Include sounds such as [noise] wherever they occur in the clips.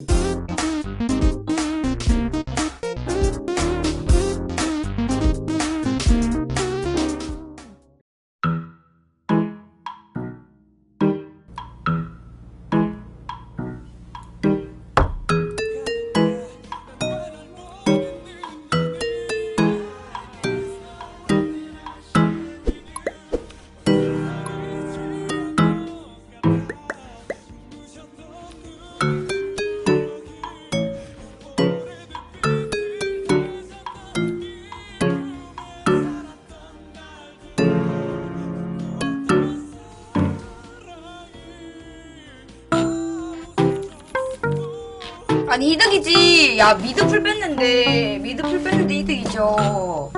you 아니 이득이지. 야 미드 풀 뺐는데 미드 풀 뺐는데 이득이죠.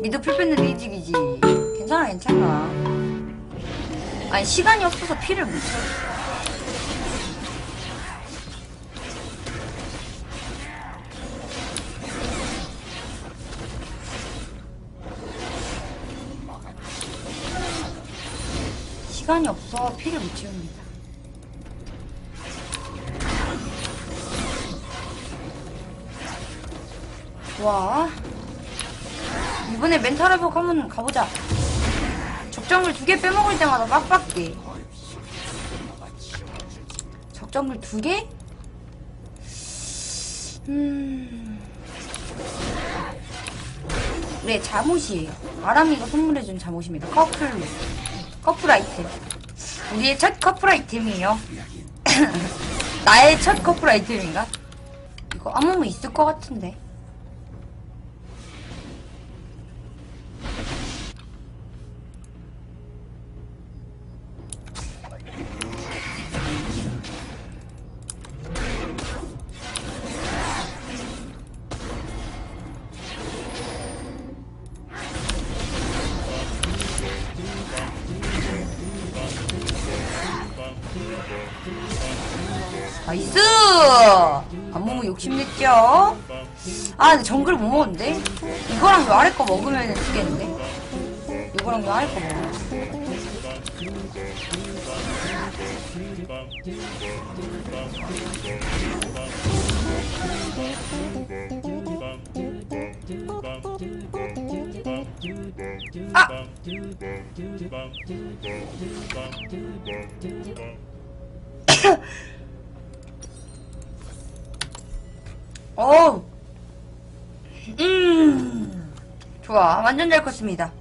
미드 풀 뺐는데 이득이지. 괜찮아 괜찮아. 아니 시간이 없어서 피를 못 쳐. 시간이 없어 피를 못 채웁니 좋아. 이번에 멘탈 회복 한번 가보자. 적정글 두 개 빼먹을 때마다 빡빡게. 적정글 두 개? 음. 네, 잠옷이에요. 아람이가 선물해준 잠옷입니다. 커플, 커플 아이템. 우리의 첫 커플 아이템이에요. [clears throat] 나의 첫 커플 아이템인가? 이거 아무 있을 것 같은데. 나이스! 안무무 욕심냈죠? 아, 근데 정글 못 먹었는데? 이거랑 요 아래 거 먹으면 되겠는데? 이거랑 요 아래 거 먹으면. 아! [laughs] 어우. 음. 좋아. 완전 잘 컸습니다.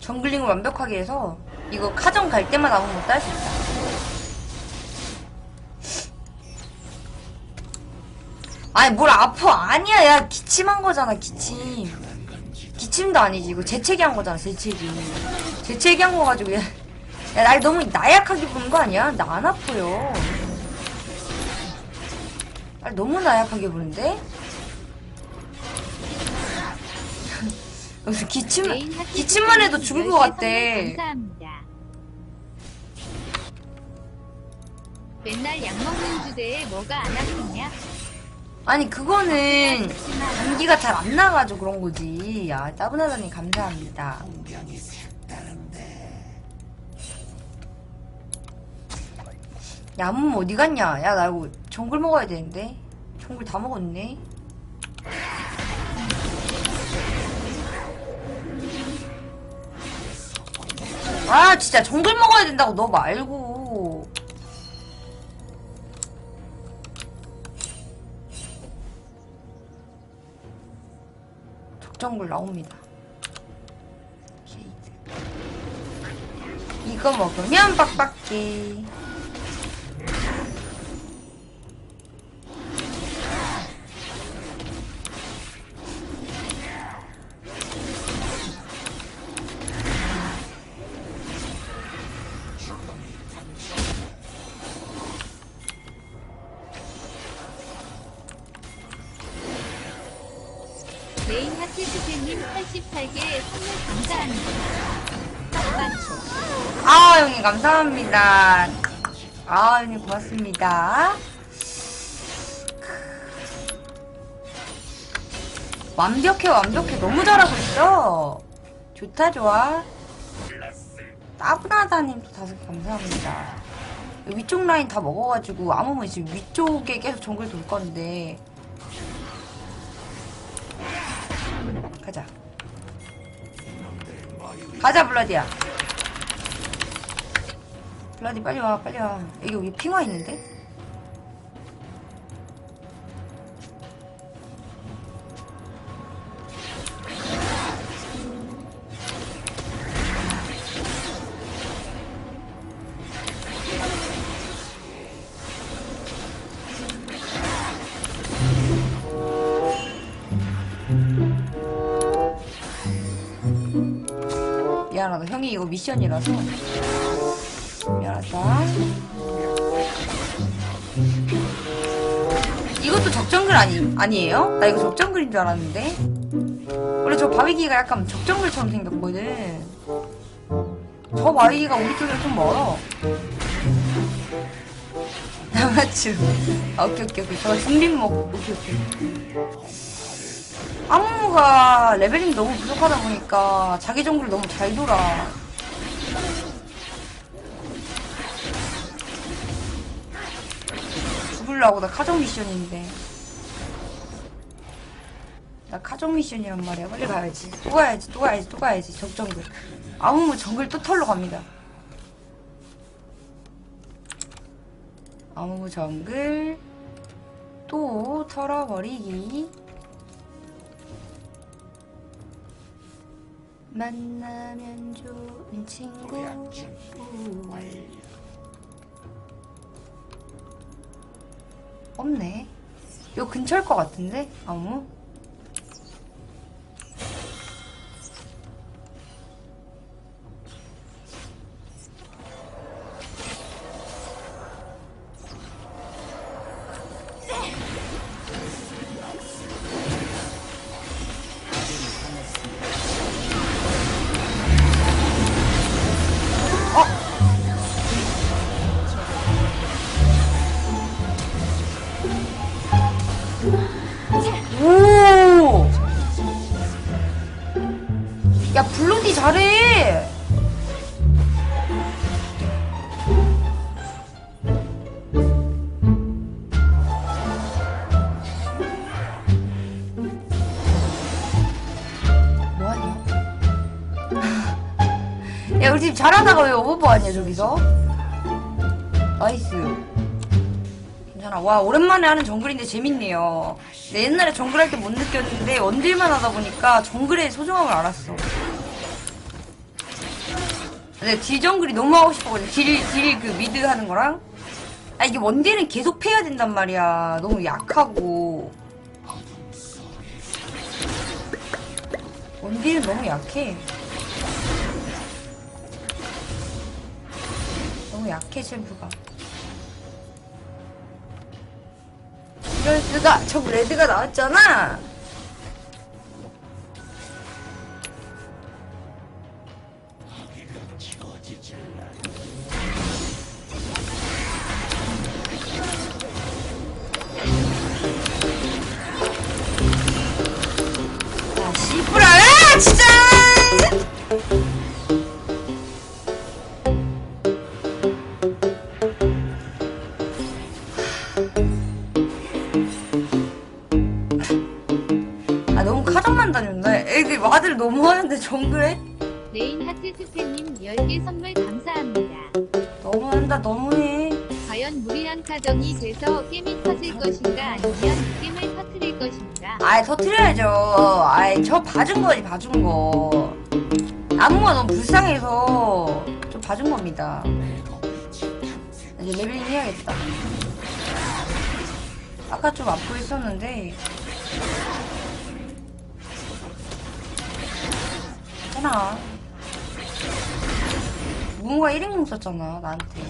정글링을 완벽하게 해서 이거 카정 갈 때마다 아무 못딸 수 있다. 아니 뭘 아파 아니야 야 기침한 거잖아 기침 기침도 아니지 이거 재채기 한 거잖아 재채기 재채기 한 거 가지고 야, 야, 날 너무 나약하게 보는 거 아니야? 나 안 아파요 날 너무 나약하게 보는데? [laughs] 여기서 기침, 기침만 해도 죽을 것 같대. 감사합니다. 맨날 약 먹는 주제에 뭐가 안 아프냐? 아니, 그거는 감기가 잘 안 나가지고 그런 거지. 야, 따분하다니 감사합니다. 야, 음, 어디 갔냐? 야, 나 이거 정글 먹어야 되는데. 정글 다 먹었네. 아, 진짜 정글 먹어야 된다고 너 말고. 적정글 나옵니다. 이거 먹으면 빡빡해. 메인 하트 스태님 88개 선물 감사합니다. 아, 형님, 감사합니다. 아, 형님, 고맙습니다. 완벽해, 완벽해. 너무 잘하고 있어. 좋다, 좋아. 따분하다님 또 다섯 개 감사합니다. 위쪽 라인 다 먹어가지고 아무면 지금 위쪽에 계속 정글 돌 건데 가자 가자 블라디야 블라디 빨리 와 빨리 와 여기 우리 핑화 있는데? 이 이거 미션이라서. 미안하다. 이것도 적정글 아니, 아니에요? 나 이거 적정글인 줄 알았는데. 원래 저 바위기가 약간 적정글처럼 생겼거든. 저 바위기가 우리 쪽이랑 좀 멀어. 맞죠? 아, 오케이 오케이 오케이. 저 중립목 오케이 오케이. 아무무가 레벨링 너무 부족하다 보니까 자기 정글 너무 잘 돌아. 죽을라고 나 카정 미션인데. 나 카정 미션이란 말이야. 빨리 가야지. 또 가야지. 또 가야지. 또 가야지. 적정글. 아무무 정글 또 털러 갑니다. 아무무 정글 또 털어버리기. 만나면 좋은 친구 없네. 요 근처일 것 같은데 아무 잘하다가 왜 오버버 하냐, 저기서? 나이스. 괜찮아. 와, 오랜만에 하는 정글인데 재밌네요. 내 옛날에 정글 할 때 못 느꼈는데, 원딜만 하다 보니까 정글의 소중함을 알았어. 근데 딜 정글이 너무 하고 싶었거든. 딜, 딜그 미드 하는 거랑. 아, 이게 원딜은 계속 패야 된단 말이야. 너무 약하고. 원딜은 너무 약해. 약해, 챔프가. 이럴 수가 저 레드가 나왔잖아 아 정글에? 레인 하트 스페님 10개 선물 감사합니다. 너무한다 너무해 과연 무리한 카정이 돼서 게임이 터질 것인가 아니면 게임을 터트릴 것인가? 아이 터트려야죠 아이 저 봐준 거지 봐준 거 안무가 너무 불쌍해서 좀 봐준 겁니다 이제 레벨링 해야겠다 아까 좀 앞으로 있었는데 괜찮아 무궁가 1인공 썼잖아 나한테.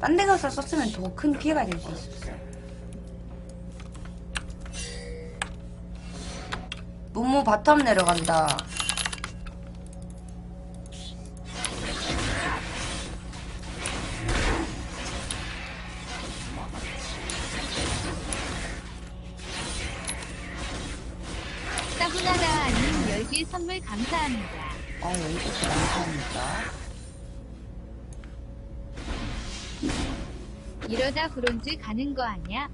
딴 데 가서 썼으면 더 큰 피해가 될 수 있었어. 무무 바텀 내려간다. 사부나다님 10개 선물 감사합니다. 아 여기까지 감사합니다 이러다 브론즈 가는 거 아니야?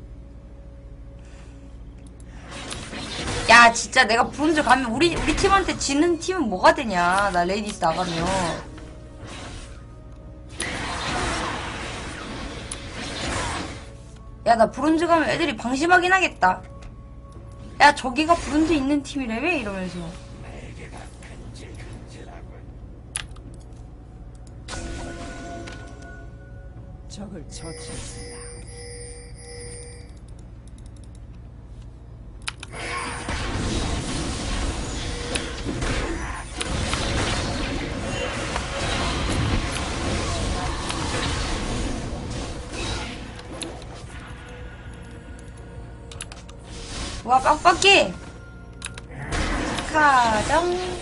야 진짜 내가 브론즈 가면 우리 우리 팀한테 지는 팀은 뭐가 되냐? 나 레이디스 나가면. 야 나 브론즈 가면 애들이 방심하긴 하겠다. 야 저기가 브론즈 있는 팀이라며 이러면서 적을 처치했습니다. 와 빡빡해 가정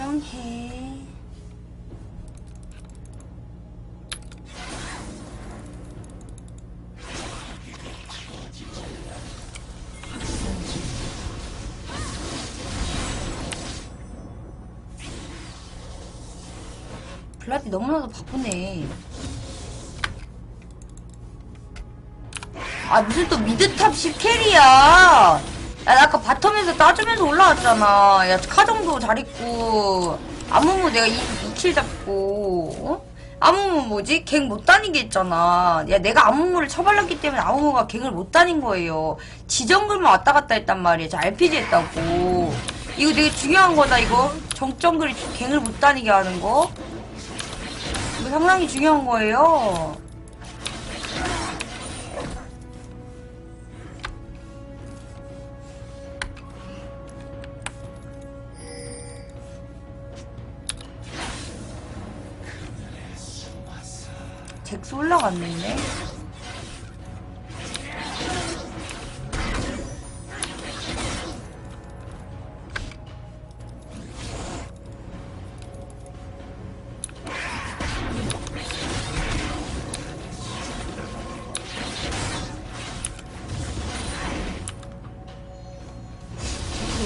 가정해 블라디 너무나도 바쁘네. 아, 무슨 또 미드탑 10캐리야. 야, 나 아까 바텀에서 따주면서 올라왔잖아. 야, 카정도 잘했고. 아무무 내가 2, 2킬 잡고. 어? 아무무 뭐지? 갱 못 다니게 했잖아. 야, 내가 아무무를 처발랐기 때문에 아무무가 갱을 못 다닌 거예요. 지정글만 왔다 갔다 했단 말이야. 저 RPG 했다고. 이거 되게 중요한 거다, 이거. 정정글이 갱을 못 다니게 하는 거. 이거 상당히 중요한 거예요. 올라갔는데?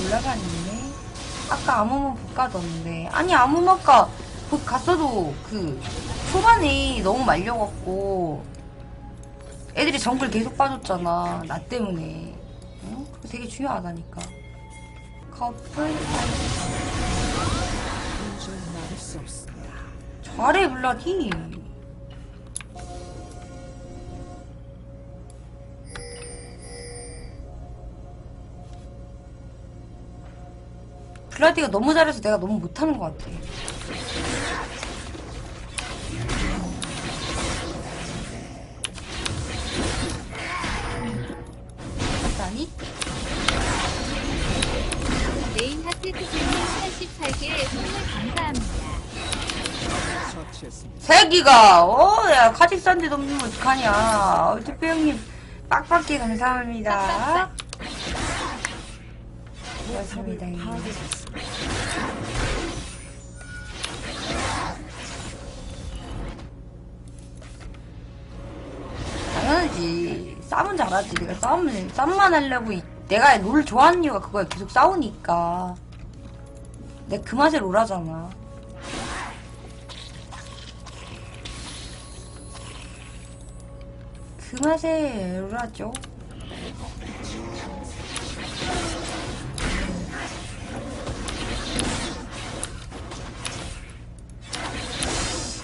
올라갔는데? 아까 아무모 못 가던데. 아니, 아무모 아까 복 갔어도 그 초반에 너무 말려갖고 애들이 정글 계속 빠졌잖아. 나 때문에. 응? 그거 되게 중요하다니까. 커플. 잘해 블라디. 블라디가 너무 잘해서 내가 너무 못하는 것 같아. 88개 선물 감사합니다. 처치했습니다. 새끼가 어, 야 카직산데 넘는 거 어떡하냐. 어, 특배 형님 빡빡히 감사합니다. 고맙습니다. 당연하지. 싸움은 잘하지. 내가 싸움을, 싸움만 하려고, 이- 내가 롤 좋아하는 이유가 그거야. 계속 싸우니까. 내가 그 맛에 롤하잖아. 그 맛에 롤하죠.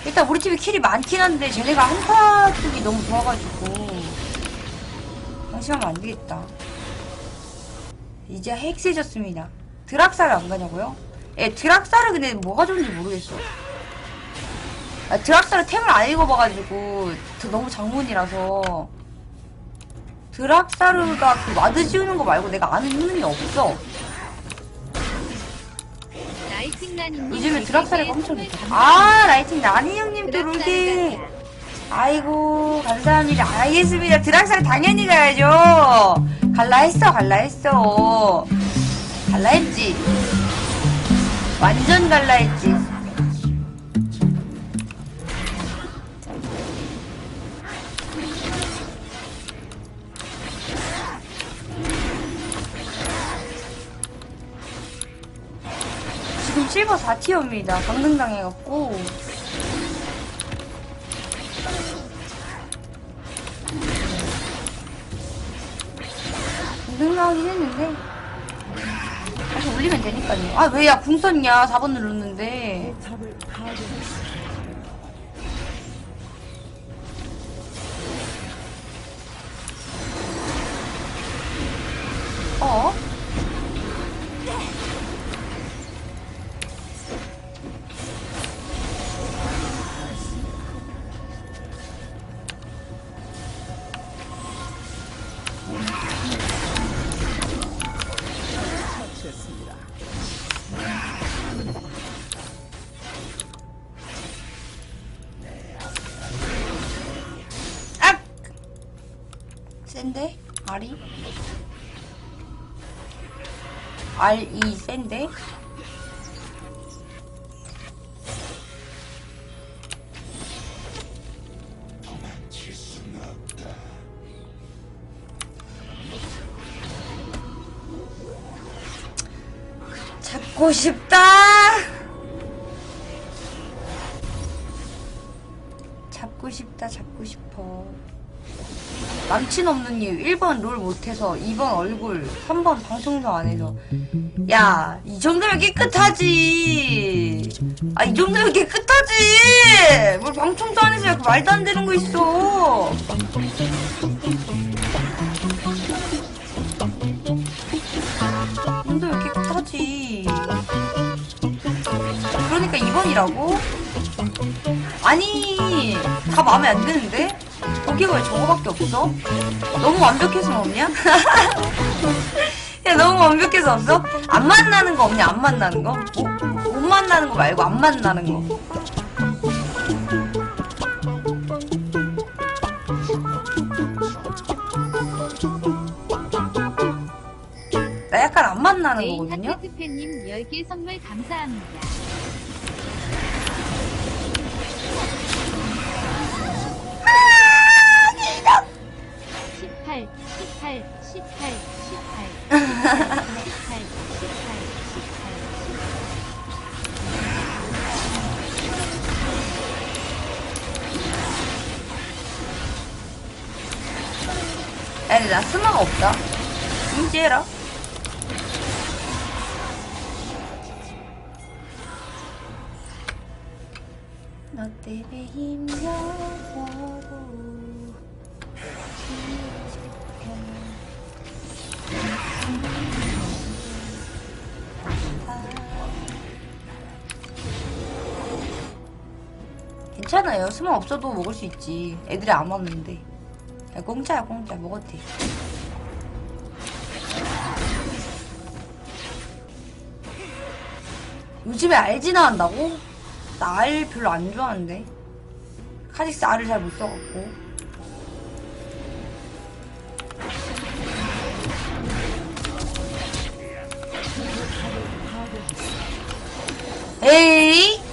일단 우리 팀이 킬이 많긴 한데 쟤네가 한타 쪽이 너무 좋아가지고 방심하면 안 되겠다. 이제 핵 세졌습니다. 드락사를 안 가냐고요? 예, 드락사를 근데 뭐가 좋은지 모르겠어. 아, 드락사를 템을 안 읽어봐가지고 저 너무 장문이라서 드락사르가 그 와드 지우는 거 말고 내가 아는 힘이 없어. 요즘에 드락사르가 엄청 좋다. 아, 라이팅 나니 형님 또 롤게. 아이고, 감사합니다. 알겠습니다. 드락사를 당연히 가야죠. 갈라 했어, 갈라 했어. 갈라 했지. 완전 달라했지. 지금 실버 4티어입니다. 강등 당해갖고. 강등 나오긴 했는데. 올리면 되니까요. 아, 왜, 야, 궁 썼냐? 4번 눌렀는데. R2 센데? 잡고 싶다! 잡고 싶다, 잡고 싶어. 남친 없는 이유 1번 롤 못해서 2번 얼굴 3번 방송도 안 해서. 야 이 정도면 깨끗하지. 아 이 정도면 깨끗하지. 뭘 방송도 안 해서 말도 안 되는 거 있어. 이 정도면 깨끗하지. 그러니까 2번이라고? 아니 다 마음에 안 드는데? 거기가 왜 저거밖에 없어? 너무 완벽해서 없냐? [laughs] 야 너무 완벽해서 없어? 안 만나는 거 없냐? 안 만나는 거? 못, 못 만나는 거 말고 안 만나는 거나 약간 안 만나는 거거든요? 하트트팬님 10개 선물 감사합니다. 18, 18, 18, 18, 18, 18, 18. 야, 근데 나 스마가 없다. 인지해라. 너 때문에 힘겨워 괜찮아요. 스마 없어도 먹을 수 있지. 애들이 안 왔는데. 야, 공짜야, 공짜. 먹어도 돼. 요즘에 알지 나한다고? 나 알 별로 안 좋아하는데. 카직스 알을 잘 못 써갖고. 에이!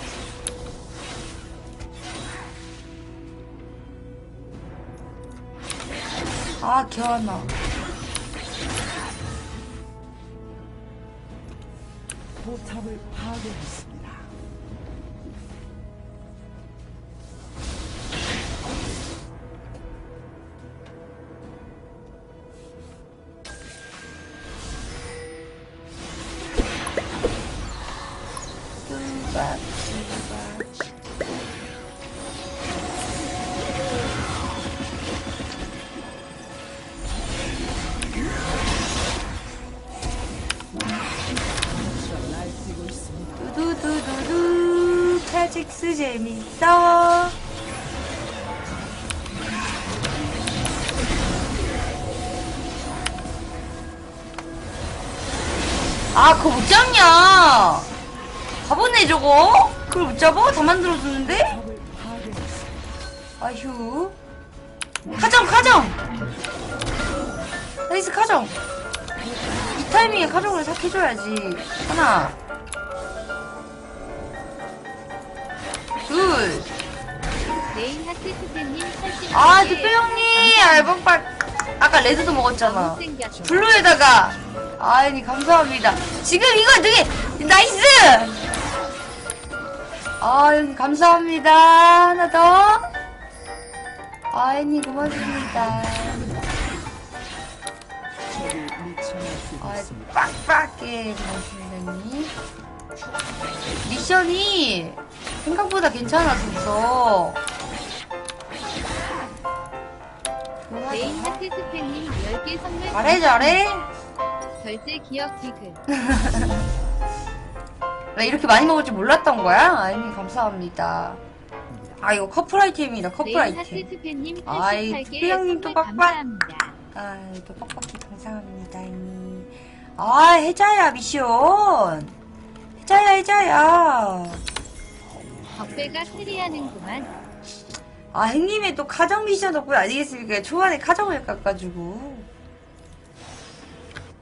아, 기억나. 포탑을 파괴했습 카직스 재밌어. 아 그거 못 잡냐? 바보네 저거. 그걸 못 잡아? 다 파괴했습니다. 아휴. 카정 카정! 나이스 카정. 이 타이밍에 카정을 싹 해줘야지. 하나 둘 메인 하트트팬님 80. 아, 대표 형님! 알박박. 아까 레드도 먹었잖아. 블루에다가. 아니, 감사합니다. 지금 이거 되게, 나이스! 아, 여기 감사합니다. 하나 더. 아이님, 고맙습니다. 적을 미쳐날뛰고 아. 빡빡해, 고맙습니다. 미션이 생각보다 괜찮아서. 메인 하트 스팬님 10개 선물 잘해, 잘해. 결제 기억 디귿 [laughs] 나 이렇게 많이 먹을 줄 몰랐던 거야? 아이님, 감사합니다. 아, 이거 커플 아이템이다, 커플 메인 아이템. 스팬님 아이, 88개 투표형님 또 선물 빡빡. 감사합니다 아, 이렇게 뻑뻑히 감사합니다. 아, 해자야, 미션. 해자야, 해자야. 덕배가 캐리하는구만 아, 형님의 또 가정 미션 덕분 아니겠습니까? 초반에 가정을 깎아주고.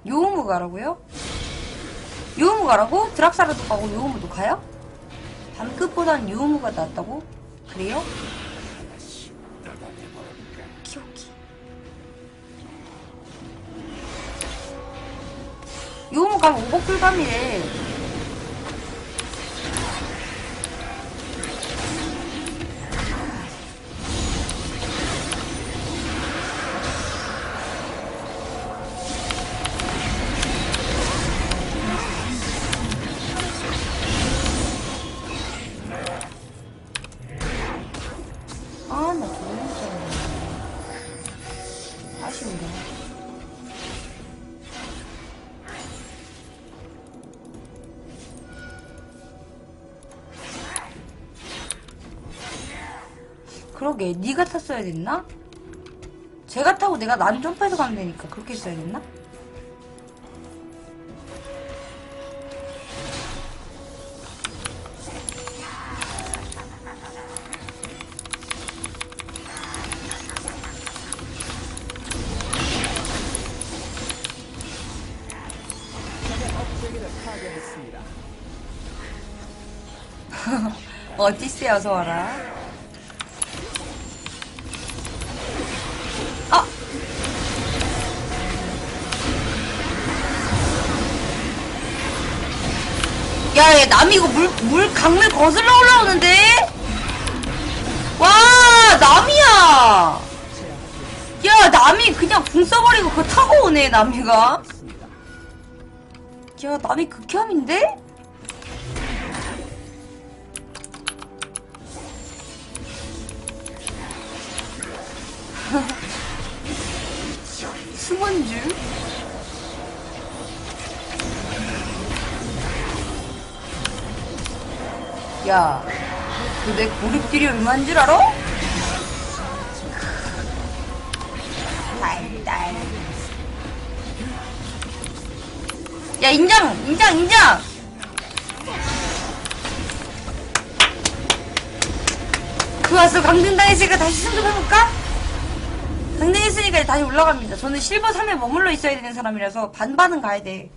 요우무 가라고요? 요우무 가라고? 드락사라도 가고 요우무도 가요? 밤끝보단 요우무가 낫다고? 그래요? 키오키. 요우무 가면 오버풀 감이래. 그러게, 네가 탔어야 됐나? 제가 타고 내가 난 점프해서 가면 되니까 그렇게 했어야 됐나? [laughs] 어서 와라. 야, 얘남 이거 물, 물, 강물 거슬러 올라오는데? 와, 남이야! 야, 남이 그냥 궁 써버리고 그거 타고 오네, 남이가. 야, 남이 극혐인데? [laughs] 숨은 줄? 야, 너내 고립딜이 얼마인 줄 알아? 달달. 야, 인장! 인장! 인장! 좋았어. 강등당했으니까 다시 승급해볼까? 강등했으니까 다시 올라갑니다. 저는 실버 3에 머물러 있어야 되는 사람이라서 반반은 가야 돼.